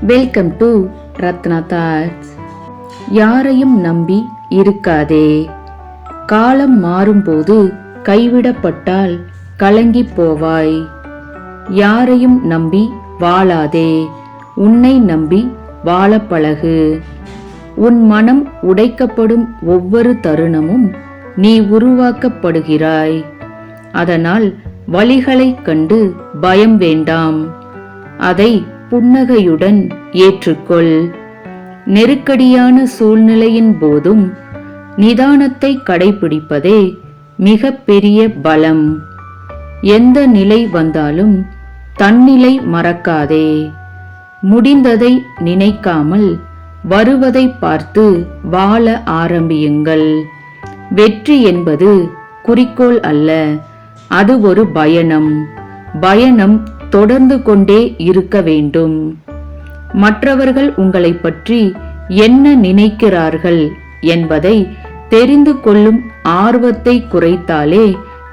Welcome to Ratna thoughts யாரையும் நம்பி இருக்காதே. காலம் மாறும்போது கைவிடப்பட்டால் கலங்கி போவாய். யாரையும் நம்பி வாழாதே. உன்னை நம்பி வாழ பழகு உன் மனம் உடைக்கப்படும் ஒவ்வொரு தருணமும் நீ உருவாக்கப்படுகிறாய். அதனால் வழிகளைக் கண்டு பயம் வேண்டாம். அதை புன்னகையுடன் ஏற்றுக்கொள். நெருக்கடியான சூழ்நிலையின் போதும் நிதானத்தை கடைபிடிப்பதே மிக பெரிய பலம். எந்த நிலை வந்தாலும் தன்னிலை மறக்காதே. முடிந்ததை நினைக்காமல் வருவதை பார்த்து வாழ ஆரம்பியுங்கள். வெற்றி என்பது குறிக்கோள் அல்ல அது ஒரு பயணம். பயணம் தொடர்ந்து கொண்டே இருக்க வேண்டும். மற்றவர்கள் உங்களை பற்றி என்ன நினைக்கிறார்கள் என்பதை தெரிந்து கொள்ளும் ஆர்வத்தை குறைத்தாலே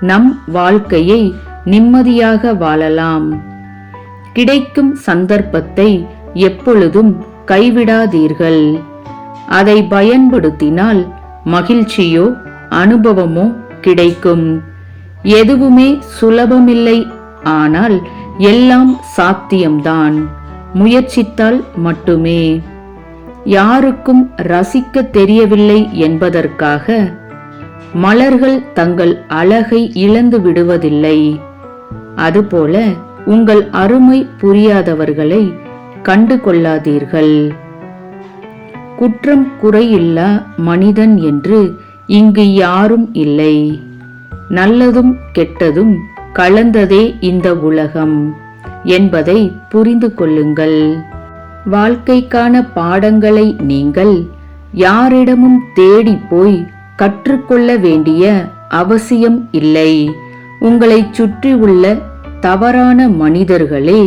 நம் வாழ்க்கையை நிம்மதியாக வாழலாம். கிடைக்கும் சந்தர்ப்பத்தை எப்பொழுதும் கைவிடாதீர்கள். அதை பயன்படுத்தினால் மகிழ்ச்சியோ அனுபவமோ கிடைக்கும். எதுவுமே சுலபமில்லை. ஆனால் எல்லாம் சாத்தியம்தான். முயற்சித்தால் மட்டுமே. யாருக்கும் ரசிக்க தெரியவில்லை என்பதற்காக மலர்கள் தங்கள் அழகை இழந்து விடுவதில்லை. அதுபோல உங்கள் அருமை புரியாதவர்களை கண்டு கொள்ளாதீர்கள். குற்றம் குறையில்லா மனிதன் என்று இங்கு யாரும் இல்லை. நல்லதும் கெட்டதும் கலந்ததே இந்த உலகம் என்பதை புரிந்து கொள்ளுங்கள். வாழ்க்கைக்கான பாடங்களை நீங்கள் யாரிடமும் தேடி போய் கற்றுக்கொள்ள வேண்டிய அவசியம் இல்லை. உங்களை சுற்றி உள்ள தவறான மனிதர்களே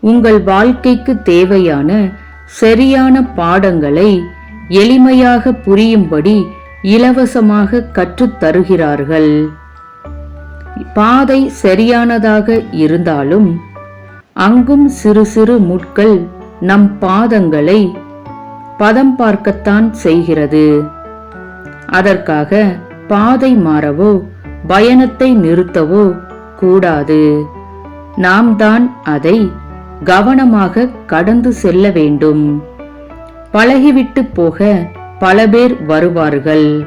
உங்கள் வாழ்க்கைக்கு தேவையான சரியான பாடங்களை எளிமையாக புரியும்படி இலவசமாக கற்றுத் தருகிறார்கள் பாதை சரியானதாக இருந்தாலும் அங்கும் சிறு சிறு முட்கள் நம் பாதங்களை பதம் பார்க்கத்தான் செய்கிறது. அதற்காக பாதை மாறவோ பயணத்தை நிறுத்தவோ கூடாது. நாம் தான் அதை கவனமாக கடந்து செல்ல வேண்டும். பழகிவிட்டு போக பல பேர் வருவார்கள்.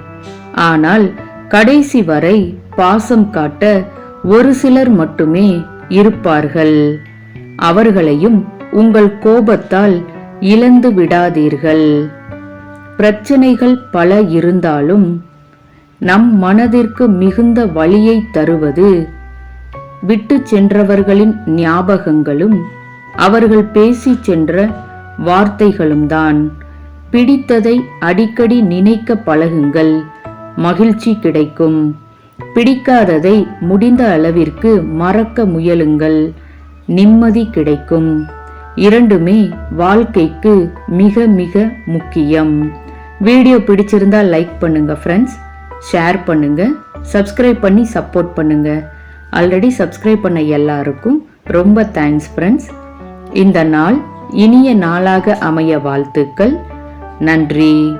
ஆனால் கடைசி வரை பாசம் காட்ட ஒரு சிலர் மட்டுமே இருப்பார்கள். அவர்களையும் உங்கள் கோபத்தால் இழந்து விடாதீர்கள். பிரச்சனைகள் பல இருந்தாலும் நம் மனதிற்கு மிகுந்த வழியை தருவது விட்டு சென்றவர்களின் ஞாபகங்களும் அவர்கள் பேசி சென்ற வார்த்தைகளும் தான் பிடித்ததை அடிக்கடி நினைக்க பழகுங்கள். மகிழ்ச்சி கிடைக்கும். பிடிக்காததை முடிந்த அளவிற்கு மறக்க முயலுங்கள். நிம்மதி கிடைக்கும். இரண்டுமே வாழ்க்கைக்கு மிக மிக முக்கியம். வீடியோ பிடிச்சிருந்தா லைக் பண்ணுங்க ஃப்ரெண்ட்ஸ் ஷேர் பண்ணுங்க. சப்ஸ்கிரைப் பண்ணி சப்போர்ட் பண்ணுங்க. ஆல்ரெடி சப்ஸ்கிரைப் பண்ண எல்லாருக்கும் ரொம்ப தேங்க்ஸ் ஃப்ரெண்ட்ஸ் இந்த நாள் இனிய நாளாக அமைய வாழ்த்துக்கள். நன்றி.